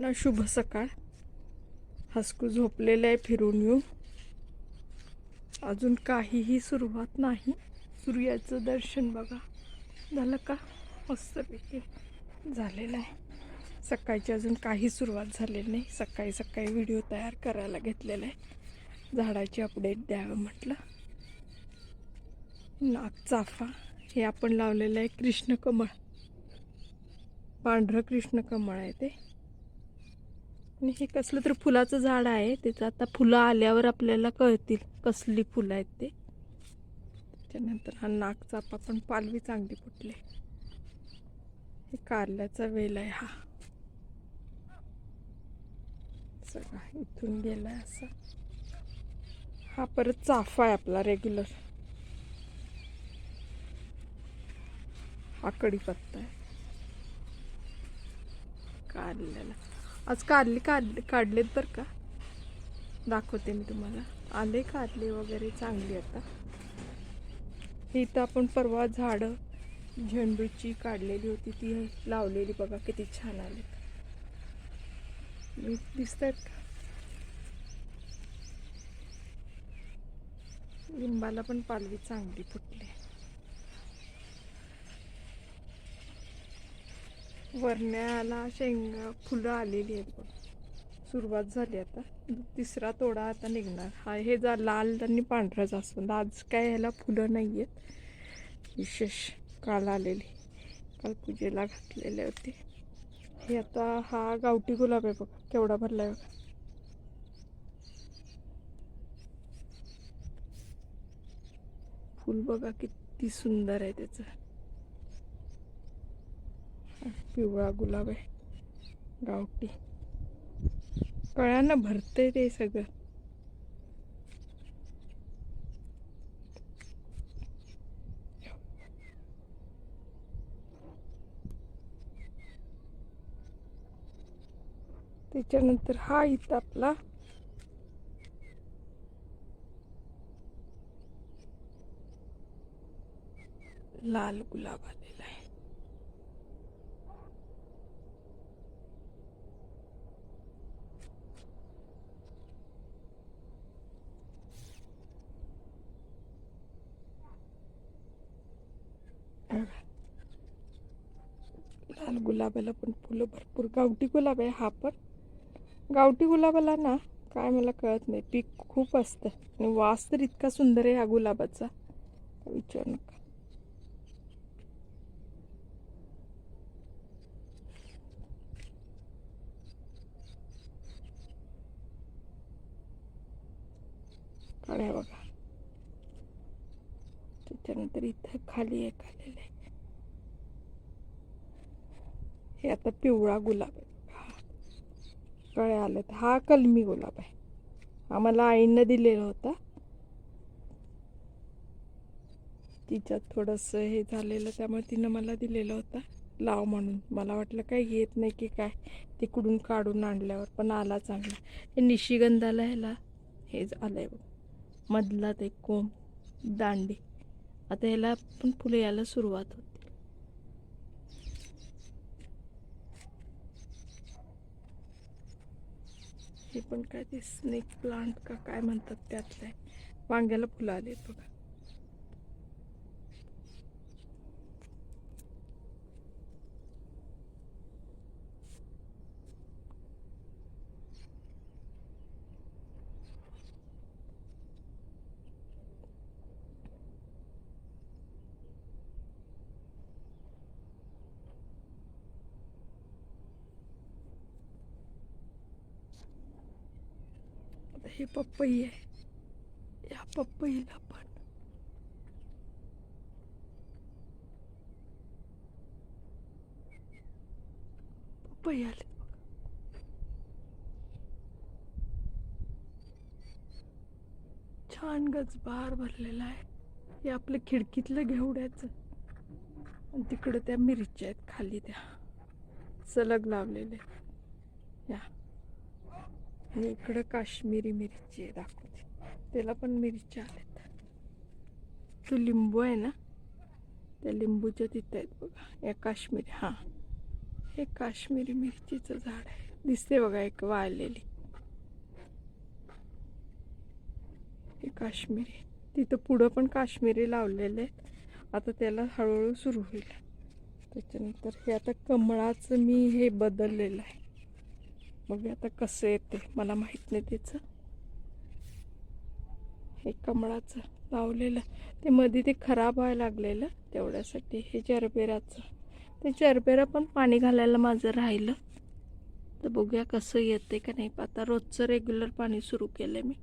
ना शुभ सकाळ. हसकू झोपलेलं आहे फिरून येऊ. अजून काहीही सुरुवात नाही. सूर्याचं दर्शन बघा. झालं का? मस्तपैकी झालेलं आहे. सकाळची अजून काही सुरुवात झालेली नाही. सकाळी सकाळी व्हिडिओ तयार करायला घेतलेला आहे. झाडाची अपडेट द्यावं म्हटलं. नागचाफा हे आपण लावलेलं आहे कृष्ण कमळ पांढरं कृष्ण कमळ आहे ते. आणि हे कसलं तर फुलाचं झाड आहे. त्याचं आता फुलं आल्यावर आपल्याला कळतील कसली फुलं आहेत ते. त्याच्यानंतर हा नागचापा पण पालवी चांगली फुटले. हे कारल्याचा वेल आहे हा. सगळा इथून गेलाय असा. हा परत चाफा आहे आपला रेग्युलर हा कढीपत्ता आहे. कारल्याला. आज कारली काढ काढलेत बरं का? दाखवते मी तुम्हाला. आले कारले वगैरे चांगली आता. इथं आपण परवा झाडं झेंडूची काढलेली होती ती लावलेली बघा किती छान आले. दिसत आहेत का? लिंबाला पण पालवी चांगली फुटली. वरण्याला शेंगा फुलं आलेली आहेत बघ. सुरुवात झाली आता. तिसरा तोडा आता निघणार. हा हे जा लाल आणि पांढरा जास्वंद. आज काय ह्याला फुलं नाही आहेत विशेष काल आलेली. काल पूजेला घातलेले होते. हे आता हा गावठी गुलाब आहे बघा. केवढा भरला आहे बघा. फुल बघा किती सुंदर आहे त्याचं. पिवळा गुलाब आहे. गावठी. कळ्यानं भरते ते सगळं. त्याच्यानंतर हा इथं आपला लाल गुलाब आलेला आहे लाल गुलाबाला पण फुलं भरपूर. गावठी गुलाब आहे हा पण. गावठी गुलाबाला ना काय मला कळत नाही. पीक खूप असतं. आणि वास तर इतका सुंदर आहे ह्या गुलाबाचा. विचार नका. काळ्या बघा. त्याच्यानंतर इथं खाली एक आलेलं आहे हे आता पिवळा गुलाब आहे. हा कळे आलेत. हा कलमी गुलाब आहे. हा मला आईनं दिलेला होता. तिच्यात थोडंसं हे झालेलं त्यामुळे तिनं मला दिलेलं होता. लाव म्हणून. मला वाटलं काय येत नाही की काय. तिकडून काढून आणल्यावर पण आला चांगला हे निशिगंधाला ह्याला हे आलंय बघ. मधला ते कोंब दांडी. आता ह्याला पण फुलं यायला सुरुवात होती. हे पण काय ते स्नेक प्लांट का काय म्हणतात त्यातलं. आहे वांग्याला फुलं आले बघा. आता हे पप्पई आहे. या पप्पईला पण. पप्पई आले. छान गजबार भरलेला आहे. हे आपलं खिडकीतलं घेवड्याचं. आणि तिकडं त्या मिरच्या आहेत खाली त्या. सलग लावलेले. या. आणि इकडं काश्मीरी मिरची आहे दाखवते. त्याला पण मिरच्या आल्यात. तो लिंबू आहे ना? त्या लिंबूच्या तिथं आहेत बघा. या काश्मीरी हां. हे काश्मीरी मिरचीचं झाड आहे. दिसते बघा एक वाळलेली. हे काश्मीरी. तिथं पुढं पण काश्मीरी लावलेले आहेत. आता त्याला हळूहळू सुरू होईल. त्याच्यानंतर हे आता कमळाचं मी हे बदललेलं आहे. मग आता कसं येते मला माहीत नाही त्याचं. हे कमळाचं लावलेलं. ते मध्ये ते खराब व्हायला लागलेलं तेवढ्यासाठी. हे जरबेराचं. ते जरबेरा पण पाणी घालायला माझं राहिलं. तर बघूया कसं येते का नाही. आता रोजचं रेग्युलर पाणी सुरू केलं मी.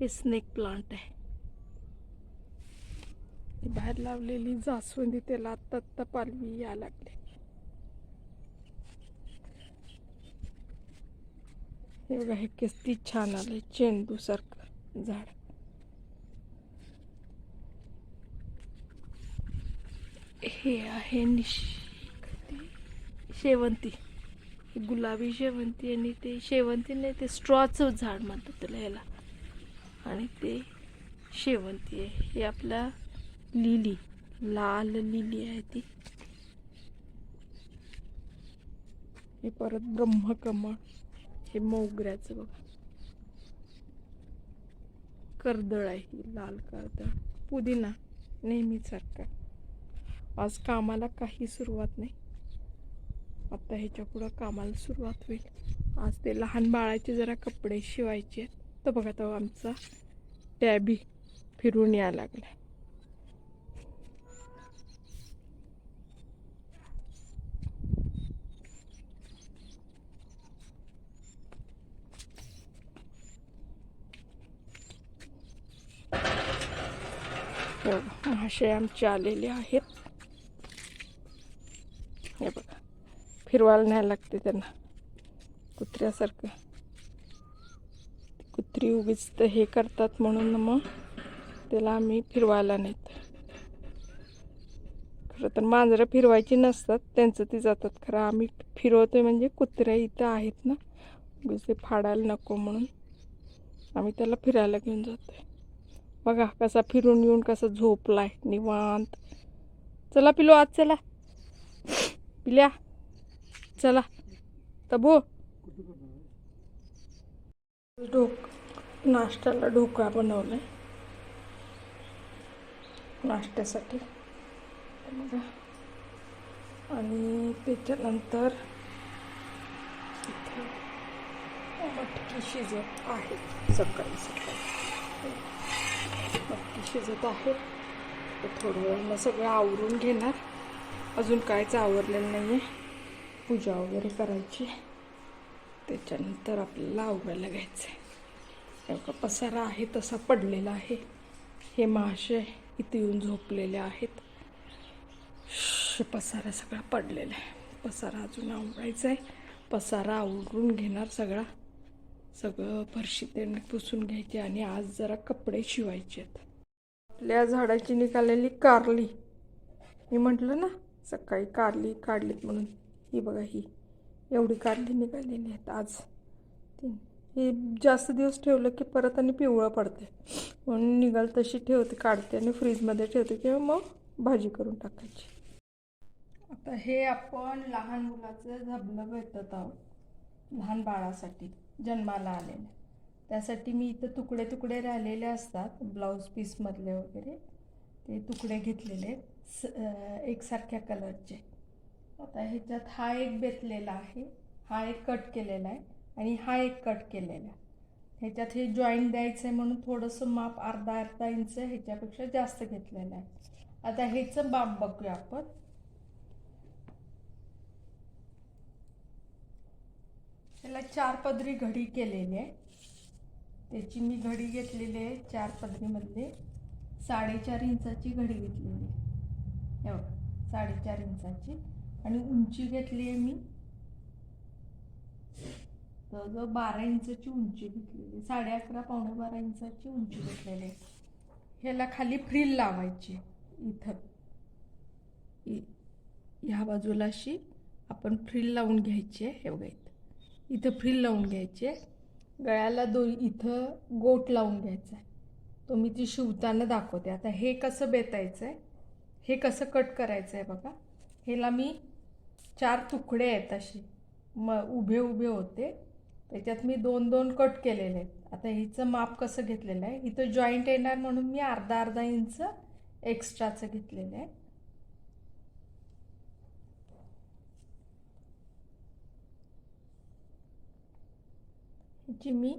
हे स्नेक प्लांट आहे. ती बाहेर लावलेली जास्वंदी त्याला आत्ता आत्ता पालवी या लागली. हे बघा हे किती छान आलंय. चेंडू सारखं झाड. हे आहे निश शेवंती. गुलाबी शेवंती आणि ते शेवंती नाही ते स्ट्रॉचं झाड म्हणतात त्याला ह्याला. आणि ते शेवंती आहे. हे आपल्या लिली लाल लिली आहे ती. हे परत ब्रह्मकमळ. हे मोगऱ्याचं बघा. कर्दळ आहे ही लाल कर्दळ. पुदिना नेहमीसारखा. आज कामाला काही सुरुवात नाही. आता ह्याच्या पुढं कामाला सुरुवात होईल. आज ते लहान बाळाचे जरा कपडे शिवायचे आहेत. तर बघा तो आमचा टॅबी फिरून यायला लागला हे बघा आमचे आलेले आहेत. हे बघा फिरवायला न्यायला लागते त्यांना. कुत्र्यासारखं. कुत्री उगीच तर हे करतात म्हणून मग त्याला आम्ही फिरवायला नेत. खरं तर मांजरं फिरवायची नसतात त्यांचं ते जातात. खरं आम्ही फिरवतोय म्हणजे कुत्र्या इथं आहेत ना उगीच ते फाडायला नको म्हणून. आम्ही त्याला फिरायला घेऊन जातोय. बघा कसा फिरून येऊन कसा झोपलाय निवांत. चला पिलो आज चला. पिल्या. चला. तबो. ढोक नाश्त्याला ढोकळा बनवलाय. नाश्त्यासाठी. बघा. आणि त्याच्यानंतर मटकी शिजत आहे. सकाळी सकाळी. मटकी शिजत आहे. तर थोडं वेळ सगळं आवरून घेणार. अजून कायच आवरलेलं नाही आहे पूजा वगैरे करायची. त्याच्यानंतर आपल्याला आवरायला घ्यायचं आहे पसारा आहे तसा पडलेला आहे. हे महाशय इथे येऊन झोपलेले आहेत. श, पसारा सगळा पडलेला आहे. पसारा अजून आवरायचा आहे पसारा आवरून घेणार सगळा. सगळं फरशी त्यांनी पुसून घ्यायची आणि आज जरा कपडे शिवायचे आहेत. आपल्या झाडाची निघालेली कारली. मी म्हटलं ना सकाळी कारली काढलीत म्हणून. ही बघा ही. एवढी कारली निघालेली आहेत आज. ती ही जास्त दिवस ठेवलं की परत आणि पिवळं पडते म्हणून निघाल तशी ठेवते काढते आणि फ्रीजमध्ये ठेवते किंवा मग भाजी करून टाकायची. आता हे आपण लहान मुलाचं झबलं भेटत आहोत लहान बाळासाठी. जन्माला आलेलं. त्यासाठी मी इथं तुकडे तुकडे राहिलेले असतात ब्लाऊज पीसमधले वगैरे. ते तुकडे घेतलेले आहेत स एकसारख्या कलरचे. आता ह्याच्यात हा एक बेतलेला आहे हा एक कट केलेला आहे आणि हा एक कट केलेला आहे. ह्याच्यात हे जॉईंट द्यायचं आहे म्हणून थोडंसं माप अर्धा अर्धा इंच ह्याच्यापेक्षा जास्त घेतलेलं आहे. आता ह्याचं बाप बघूया आपण. त्याला चार पदरी घडी केलेली आहे. त्याची मी घडी घेतलेली आहे चार पदरीमधले साडेचार इंचाची घडी घेतलेली आहे. बघा साडेचार इंचाची. आणि उंची घेतली आहे मी. जवळजवळ बारा इंचाची उंची घेतलेली साडे अकरा पावणे बारा इंचाची उंची घेतलेली आहे. ह्याला खाली फ्रील लावायची इथं. इ- ह्या बाजूला अशी आपण फ्रील लावून घ्यायची आहे. हे बघा इथं फ्रिल लावून घ्यायची. आहे गळ्याला दो इथं गोट लावून घ्यायचा आहे तो मी ती शिवताना दाखवते. आता हे कसं बेतायचं आहे हे कसं कट करायचं आहे बघा. ह्याला मी चार तुकडे आहेत असे म उभे उभे होते. त्याच्यात मी दोन दोन कट केलेले आहेत. आता हिचं माप कसं घेतलेलं आहे? इथं जॉईंट येणार म्हणून मी अर्धा अर्धा इंच एक्स्ट्राचं घेतलेलं आहे. जी मी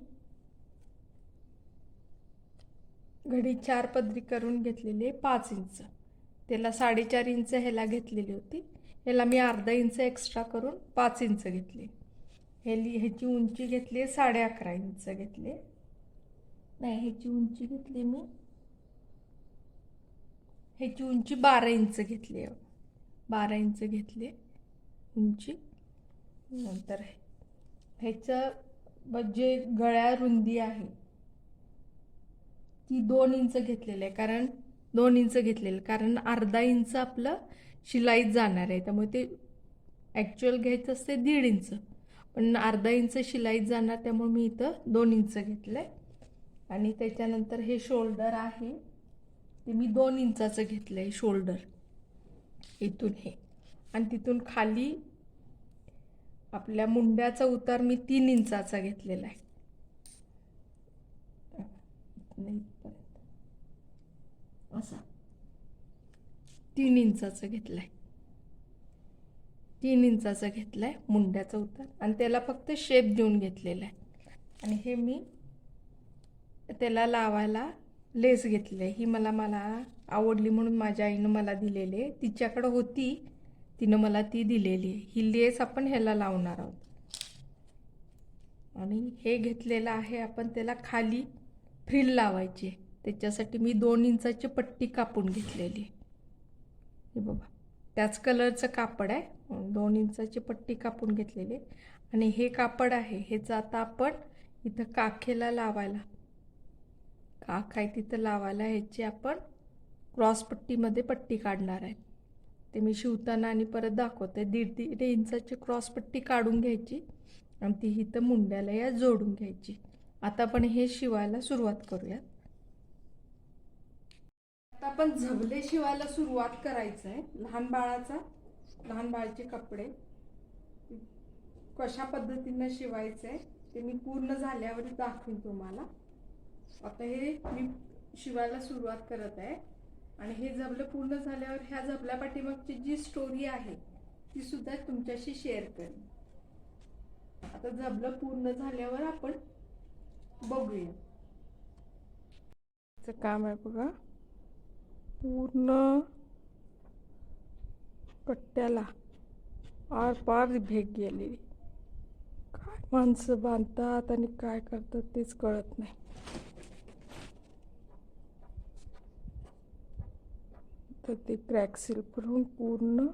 घडी चार पदरी करून घेतलेली आहे पाच इंच. त्याला साडेचार इंच ह्याला घेतलेली होती. ह्याला मी अर्धा इंच एक्स्ट्रा करून पाच इंच घेतली. ह्याली ह्याची उंची घेतली आहे साडे अकरा इंच घेतली नाही ह्याची उंची घेतली मी ह्याची उंची बारा इंच घेतली आहे. बारा इंच घेतली आहे उंची. नंतर ह्याचं जे गळ्या रुंदी आहे. ती दोन इंच घेतलेलं आहे कारण दोन इंच घेतलेलं आहे. कारण अर्धा इंच आपलं शिलाईत जाणार आहे. त्यामुळे ते ॲक्च्युअल घ्यायचं असते दीड इंच. पण अर्धा इंच शिलाईत जाणार त्यामुळे मी इथं दोन इंच घेतलं आहे आणि त्याच्यानंतर हे शोल्डर आहे. ते मी दोन इंचाचं घेतलं आहे शोल्डर इथून हे. आणि तिथून खाली आपल्या मुंड्याचा उतार मी तीन इंचाचा घेतलेला आहे. असा. तीन इंचाचं घेतलाय. तीन इंचाचं घेतलाय मुंड्याचा उतार आणि त्याला फक्त शेप देऊन घेतलेला आहे. आणि हे मी त्याला लावायला लेस घेतली आहे ही मला मला आवडली म्हणून माझ्या आईनं मला दिलेले तिच्याकडं होती तिनं मला ती दिलेली. आहे ही लेस आपण ह्याला लावणार आहोत. आणि हे घेतलेलं आहे आपण त्याला खाली फ्रिल लावायची. त्याच्यासाठी मी दोन इंचाची पट्टी कापून घेतलेली. आहे. हे बघा त्याच कलरचं कापड आहे. दोन इंचाची पट्टी कापून घेतलेली. आहे. आणि हे कापड आहे हेच आता आपण इथं काखेला लावायला. काख आहे तिथं लावायला ह्याची आपण क्रॉसपट्टीमध्ये पट्टी काढणार आहे. ते मी शिवताना आणि परत दाखवते. दीड दीड इंचाची क्रॉसपट्टी काढून घ्यायची आणि ती इथं मुंड्याला या जोडून घ्यायची. आता आपण हे शिवायला सुरुवात करूयात. आता आपण झबले शिवायला सुरुवात करायचं आहे लहान बाळाचा लहान बाळाचे कपडे. कशा पद्धतीनं शिवायचं आहे ते मी पूर्ण झाल्यावर दाखवीन तुम्हाला. आता हे मी शिवायला सुरुवात करत आहे. आणि हे जबलं पूर्ण झाल्यावर ह्या जबल्या पाठीमागची जी स्टोरी आहे ती सुद्धा तुमच्याशी शेअर करेन. आता जबलं पूर्ण झाल्यावर आपण बघूया. काम आहे बघा. पूर्ण कट्ट्याला आर पार भेग गेलेली. काय माणसं बांधतात आणि काय करतात तेच कळत नाही. तर ते क्रॅक सील करून पूर्ण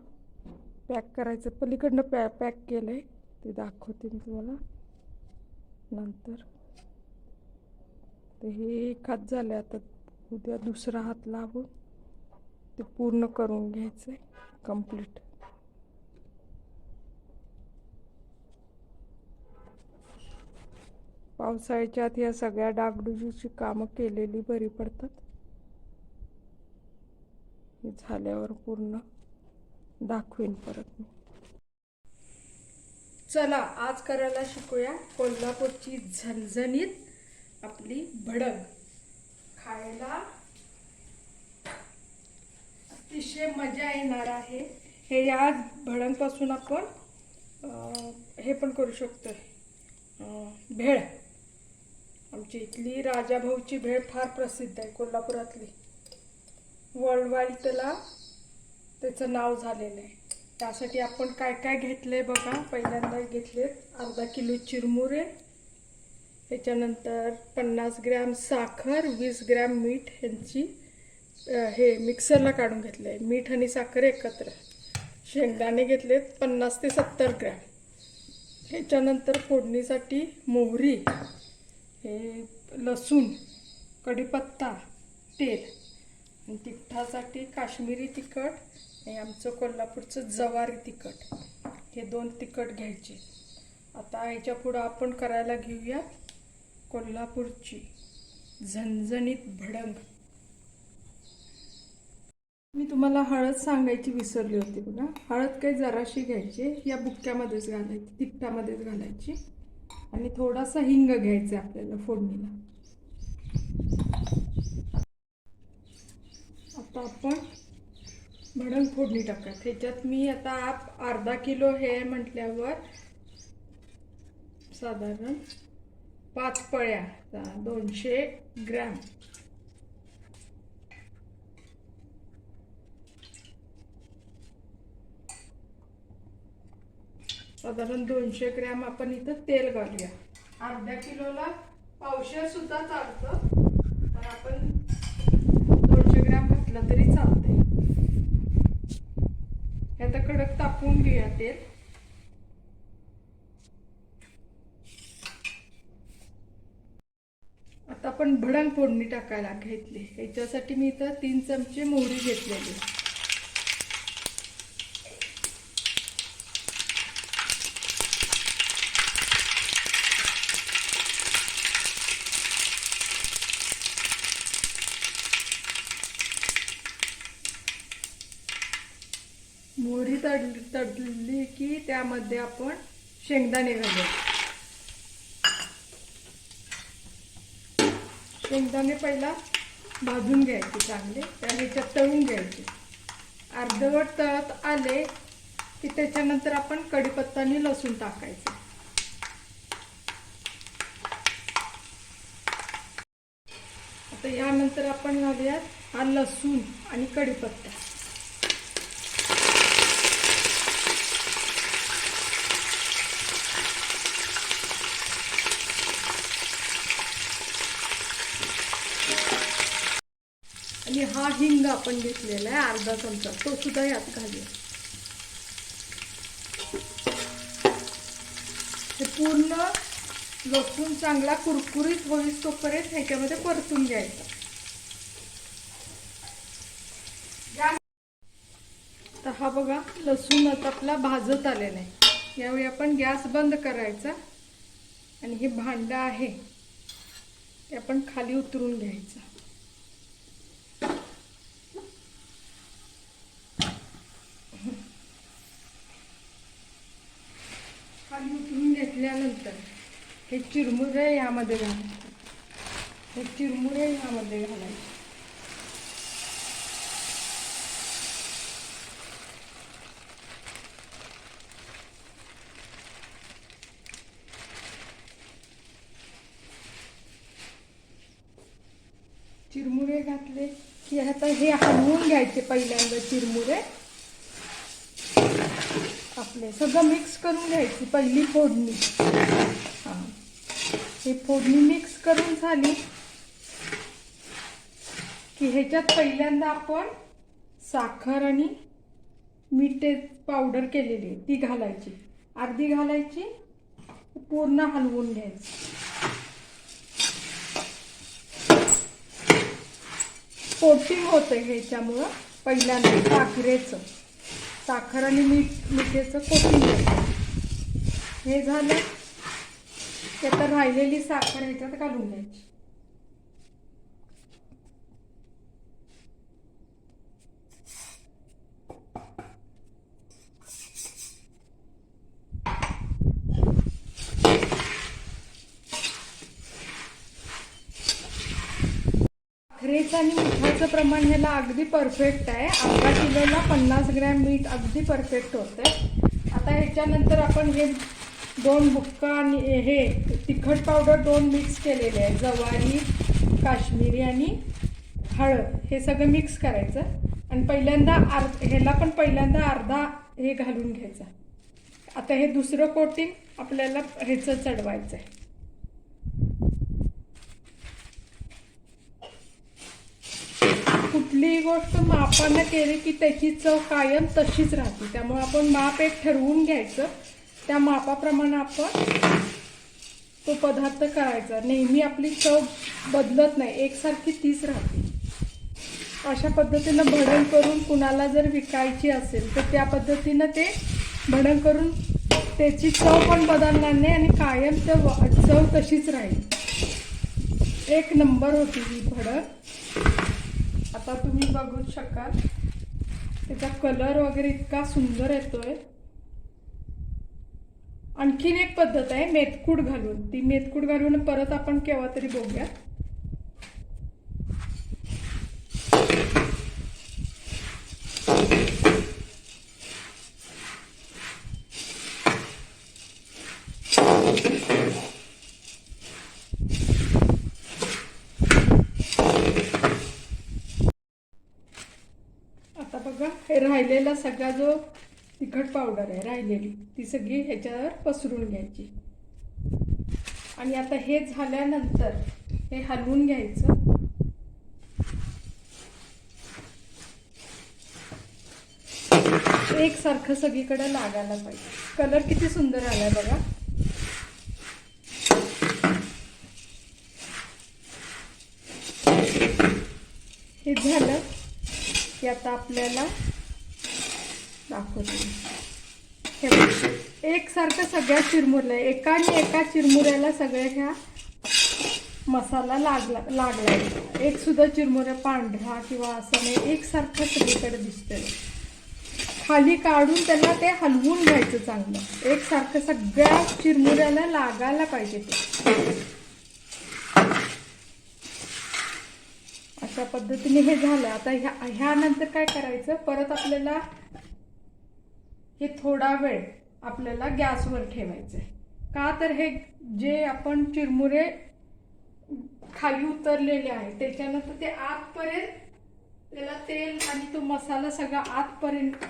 पॅक करायचं. पलीकडनं पॅ पॅक केलं आहे ते दाखवते मी तुम्हाला. नंतर. तर हे एक हात आहे आता. उद्या दुसरा हात लावून ते पूर्ण करून घ्यायचं आहे कंप्लीट पावसाळ्याच्या आत या सगळ्या डागडुजीची कामं केलेली बरी पडतात. हे झाल्यावर पूर्ण दाखवीन परत मी. चला आज करायला शिकूया कोल्हापूरची झणझणीत आपली भडंग. खायला अतिशय मजा येणार आहे. हे या भडंगपासून आपण अं, हे पण करू शकतो भेळ. आमची इथली राजाभाऊची भेळ फार प्रसिद्ध आहे कोल्हापुरातली. वर्ल्ड वाईड त्याला त्याचं नाव झालेलं आहे. त्यासाठी आपण काय काय घेतलंय बघा. पहिल्यांदा घेतले अर्धा किलो चिरमुरे त्याच्यानंतर पन्नास ग्रॅम साखर वीस ग्रॅम मीठ ह्यांची हे मिक्सरला काढून घेतलं आहे मीठ आणि साखर एकत्र. शेंगदाणे घेतलेत पन्नास ते सत्तर ग्रॅम. ह्याच्यानंतर फोडणीसाठी मोहरी हे लसूण कढीपत्ता तेल. तिखटासाठी काश्मीरी तिखट आणि आमचं कोल्हापूरचं जवारी तिखट. हे दोन तिखट घ्यायचे. आता ह्याच्या पुढं आपण करायला घेऊया कोल्हापूरची झणझणीत भडंग. मी तुम्हाला हळद सांगायची विसरली होती बघा. हळद काही जराशी घ्यायची या बुक्क्यामध्येच घालायची तिखटामध्येच घालायची. आणि थोडासा हिंग घ्यायचा आपल्याला फोडणीला. आता आपण भडंग फोडणी टाका त्याच्यात मी आता आप अर्धा किलो हे म्हटल्यावर साधारण पाच पळ्या दोनशे ग्रॅम. साधारण दोनशे ग्रॅम आपण इथं तेल घालूया. अर्ध्या किलोला पावशे सुद्धा चालतं. पण आपण घातलं तरी चालतंय. आता कडक तापवून घेऊया तेल. आता आपण भडंग फोडणी टाकायला घेतली. याच्यासाठी मी इथं तीन चमचे मोहरी घेतलेली. तड तडली तडली की त्यामध्ये आपण शेंगदाणे घालूया शेंगदाणे पहिला भाजून घ्यायचे चांगले त्या ह्याच्यात तळून घ्यायचे. अर्धवट तळत आले की त्याच्यानंतर आपण कढीपत्ता आणि लसूण टाकायचं. आता यानंतर आपण घालूयात हा लसूण आणि कढीपत्ता आणि हा हिंग आपण घेतलेला आहे अर्धा चमचा. तो सुद्धा यात घालूया. हे पूर्ण लसूण चांगला कुरकुरीत होईल तोपर्यंत ह्याच्यामध्ये परतून घ्यायचा. तर हा बघा लसूण आता आपला भाजत आलेला आहे. यावेळी आपण गॅस बंद करायचा आणि हे भांडं आहे ते आपण खाली उतरून घ्यायचं खाली उतरून घेतल्यानंतर हे चिरमुरे यामध्ये घालायचे हे चिरमुरे यामध्ये घालायचे. चिरमुरे घातले की आता हे हलवून घ्यायचे पहिल्यांदा चिरमुरे. आपले सगळं मिक्स करून घ्यायची पहिली फोडणी. हे फोडणी मिक्स करून झाली की ह्याच्यात पहिल्यांदा आपण साखर आणि मीठ पावडर केलेली आहे ती घालायची. अर्धी घालायची पूर्ण हलवून घ्यायची. कोटिंग होतं ह्याच्यामुळं पहिल्यांदा साखरेचं. साखर आणि मीठ मिठेचं कोटिंग होतं हे झालं. की राहिलेली साखर ह्याच्यात घालून द्यायची साखरेचं आणि मिठाचं प्रमाण ह्याला अगदी परफेक्ट आहे. अर्धा किलोला पन्नास ग्रॅम मीठ अगदी परफेक्ट होतं आता ह्याच्यानंतर आपण हे दोन बुक्का आणि हे तिखट पावडर दोन मिक्स केलेले आहे जवारी काश्मीरी आणि हळद. हे सगळं मिक्स करायचं. आणि पहिल्यांदा अर् ह्याला पण पहिल्यांदा अर्धा हे घालून घ्यायचा. आता हे दुसरं कोटिंग आपल्याला ह्याचं चढवायचं आहे कुठलीही गोष्ट मापानं केली की त्याची चव कायम तशीच राहते. त्यामुळे आपण माप एक ठरवून घ्यायचं. त्या मापाप्रमाणे आपण तो पदार्थ करायचा. नेहमी आपली चव बदलत नाही. एकसारखी तीच राहते. अशा पद्धतीनं भडण करून कुणाला जर विकायची असेल तर त्या पद्धतीनं ते भडण करून त्याची चव पण बदलणार नाही आणि कायम ते व- चव तशीच राहील. एक नंबर होती ही भडण. आता तुम्ही बघू शकाल. त्याचा कलर वगैरे इतका सुंदर येतोय. आणखीन एक पद्धत आहे मेथकूट घालून. ती मेथकूट घालून परत आपण केव्हा तरी बघूया. आता बघा हे राहिलेला सगळा जो तिखट पावडर आहे राहिलेली. ती सगळी ह्याच्यावर पसरून घ्यायची. आणि आता हे झाल्यानंतर हे हलवून घ्यायचं. एकसारखं सगळीकडे लागायला पाहिजे. कलर किती सुंदर आलाय बघा. हे झालं. की आता आपल्याला दाखवते. हे एकसारखं सगळ्या चिरमुरल्या एका आणि एका चिरमुऱ्याला सगळ्या ह्या मसाला लागला लागला एक सुद्धा चिरमुऱ्या पांढरा किंवा असं नाही एकसारखं सगळीकडे दिसतंय. खाली काढून त्याला ते हलवून घ्यायचं चांगलं. एकसारखं सगळ्या चिरमुऱ्याला लागायला पाहिजे ते. अशा पद्धतीने हे झालं. आता ह्या ह्यानंतर काय करायचं? परत आपल्याला हे थोडा वेळ आपल्याला गॅसवर ठेवायचं आहे का तर हे जे आपण चिरमुरे खाली उतरलेले आहे त्याच्यानंतर ते आतपर्यंत त्याला तेल आणि तो मसाला सगळा आतपर्यंत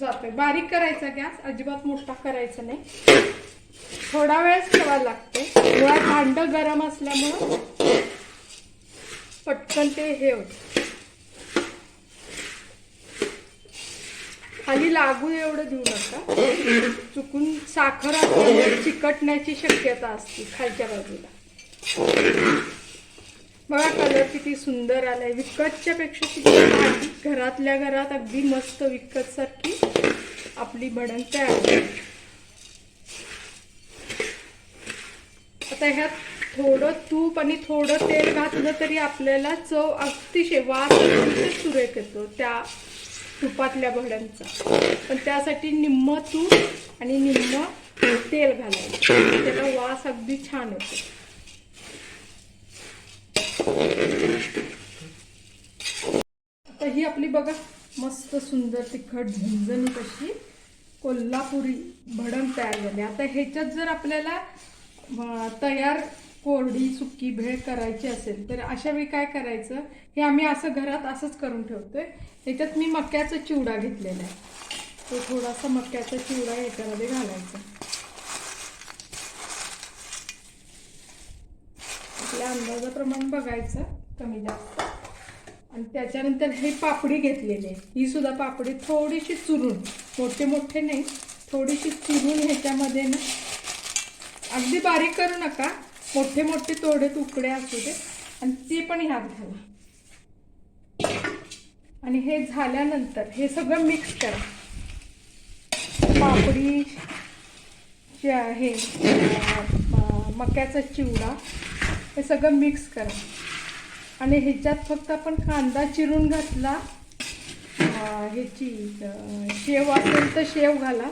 जातोय. बारीक करायचा गॅस अजिबात मोठा करायचा नाही. थोडा वेळच ठेवायला लागते. मुळात भांड गरम असल्यामुळं पटकन ते हे होतं. खाली लागू एवढं देऊ नका. चुकून साखर असल्यामुळे चिकटण्याची शक्यता असते खालच्या बाजूला. बघा कलर किती सुंदर आलाय. विकतच्या पेक्षा किती घरातल्या घरात अगदी मस्त विकत सारखी आपली भडंग तयार आता ह्यात थोडं तूप आणि थोडं तेल घातलं तरी आपल्याला चव अतिशय वास सुरेख येतो. त्या तुपातल्या भड्यांचा पण त्यासाठी निम्म तूप आणि निम्म तेल घालायचं. त्याला वास अगदी छान येतो आता ही आपली बघा मस्त सुंदर तिखट झणझणीत अशी कोल्हापुरी भडण तयार झाली. आता ह्याच्यात जर आपल्याला तयार कोरडी सुकी भेळ करायची असेल तर अशा वेळी काय करायचं? हे आम्ही असं घरात असंच करून ठेवतोय. ह्याच्यात मी मक्याचा चिवडा घेतलेला आहे. तो थोडासा मक्याचा चिवडा ह्याच्यामध्ये घालायचा. आपल्या अंदाजाप्रमाणे बघायचं कमी जास्त. आणि त्याच्यानंतर हे पापडी घेतलेली आहे. ही सुद्धा पापडी थोडीशी चुरून मोठे मोठे नाही थोडीशी चुरून ह्याच्यामध्ये ना अगदी बारीक करू नका. मोठे मोठे तोडे तुकडे असू दे आणि ते पण ह्यात घाला. आणि हे झाल्यानंतर हे सगळं मिक्स करा. पापडी जे हे मक्याचा चिवडा हे सगळं मिक्स करा. आणि ह्याच्यात फक्त आपण कांदा चिरून घातला ह्याची शेव असेल तर शेव घाला.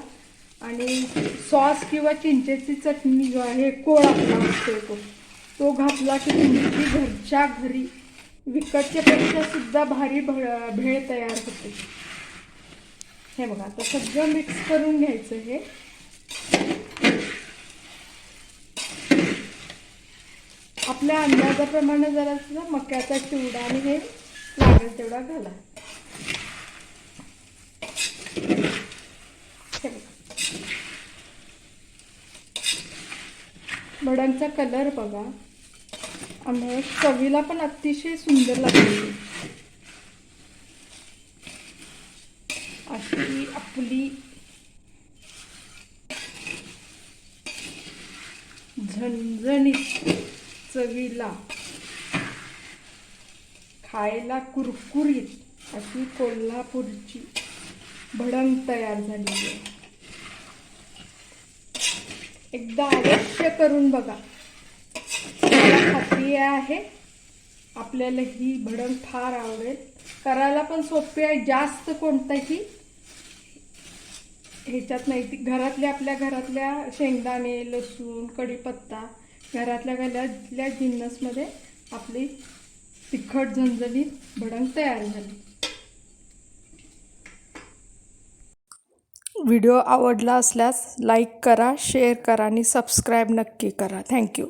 आणि सॉस किंवा चिंचेची चटणी जो आहे कोळ आपला असतो तो. तो घातला की तुमची घरच्या घरी विकतच्या पेक्षा सुद्धा भारी भळ भेळ तयार होते. हे बघा आता सगळं मिक्स करून घ्यायचं हे. आपल्या अंदाजाप्रमाणे जरा मक्याचा चिवडा आणि हे लागेल तेवढा घाला हे बघा. भडांचा कलर बघा. आणि चवीला पण अतिशय सुंदर लागते अशी आपली झणझणीत चवीला खायला कुरकुरीत अशी कोल्हापूरची भडंग तयार झालेली आहे. एकदा अवश्य करून बघा. खात्री आहे. आपल्याला ही भडंग फार आवडेल. करायला पण सोपी आहे. जास्त कोणतंही ह्याच्यात नाही. ती घरातल्या आपल्या घरातल्या शेंगदाणे लसूण कढीपत्ता घरातल्या घरातल्या जिन्नसमध्ये आपली तिखट झणझणीत भडंग तयार झाली. व्हिडिओ आवडला असल्यास लाईक करा शेअर करा आणि सबस्क्राईब नक्की करा. थँक्यू.